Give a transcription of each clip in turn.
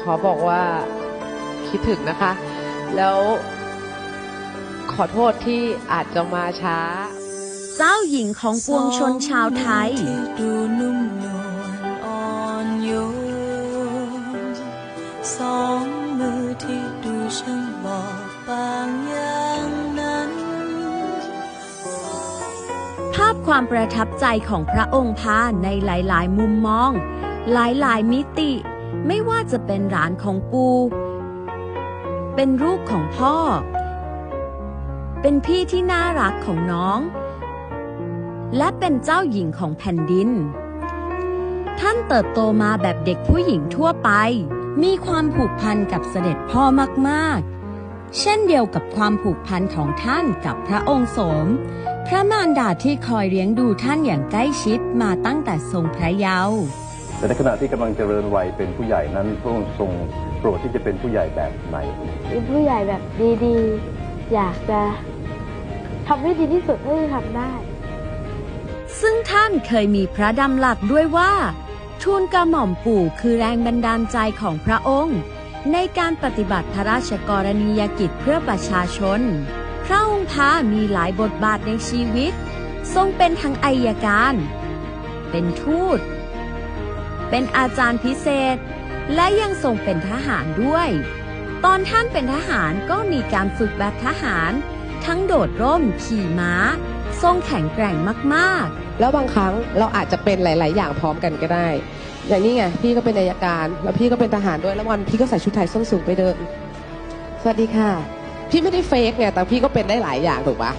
ขอบอกว่าคิดถึงนะคะ แล้วขอโทษที่อาจจะมาช้า เจ้าหญิงของปวงชนชาวไทย ดูนุ่มนวลอ่อนโยนสองมือที่ดูช่างบอกบางอย่างนั้น ภาพความประทับใจของพระองค์พาในหลาย ๆ มุมมอง หลาย ๆ มิติ ไม่ว่าจะเป็นหลานของปู เป็นลูกของพ่อ เป็นพี่ที่น่ารักของน้อง และเป็นเจ้าหญิงของแผ่นดิน ท่านเติบโตมาแบบเด็กผู้หญิงทั่วไป มีความผูกพันกับเสด็จพ่อมากๆ เช่นเดียวกับความผูกพันของท่านกับพระองค์สม พระมารดาที่คอยเลี้ยงดูท่านอย่างใกล้ชิดมาตั้งแต่ทรงพระเยาว์ แต่ในขณะที่กำลังเจริญวัยเป็นผู้ใหญ่นั้นพระองค์ทรงโปรดที่จะเป็นผู้ใหญ่แบบไหนเป็นผู้ใหญ่แบบดีๆ อยากจะทำให้ดีที่สุดเท่าที่ทำได้ ซึ่งท่านเคยมีพระดำหลักด้วยว่าทูลกระหม่อมปู่คือแรงบันดาลใจของพระองค์ ในการปฏิบัติพระราชกรณียกิจเพื่อประชาชน พระองค์พามีหลายบทบาทในชีวิต ทรงเป็นทั้งอัยการ เป็นทูต เป็นอาจารย์พิเศษ และยังทรงเป็นทหารด้วย ตอนท่านเป็นทหารก็มีการฝึกแบบทหาร ทั้งโดดร่มขี่ม้า ทรงแข็งแกร่งมากๆ แล้วบางครั้งเราอาจจะเป็นหลาย ๆ อย่างพร้อมกันก็ได้ อย่างนี้ไงพี่ก็เป็นนายการ แล้วพี่ก็เป็นทหารด้วยแล้ววันพี่ก็ใส่ชุดไทยส้นสูงไปเดิน สวัสดีค่ะ พี่ไม่ได้เฟกไงแต่พี่ก็เป็นได้หลายอย่างถูกปะ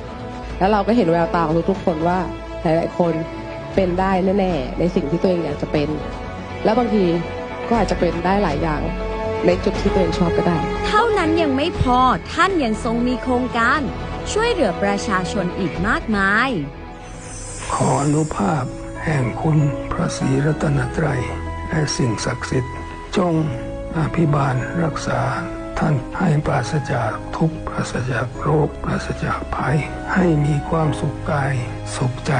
แล้วเราก็เห็นแววตาของทุกๆคนว่าหลายๆคนเป็นได้แน่ๆในสิ่งที่ตัวเองอยากจะเป็น แล้วบางทีก็อาจจะเป็นได้หลายอย่างในจุดที่ตัวเองชอบก็ได้ เท่านั้นยังไม่พอท่านยังทรงมีโครงการ ช่วยเหลือประชาชนอีกมากมาย ขออนุภาพ แห่งคุณพระศรีรัตนตรัย และสิ่งศักดิ์สิทธิ์ จงอภิบาลรักษาท่านให้ปราศจากทุกข์ปราศจากโรคปราศจากภัย ให้มีความสุขกาย สุขใจ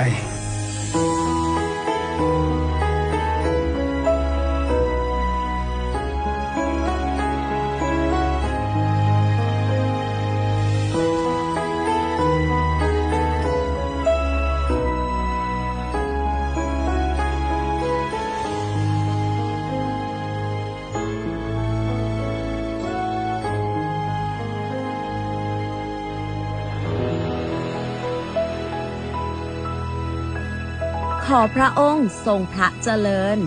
ขอพระองค์ทรงพระเจริญ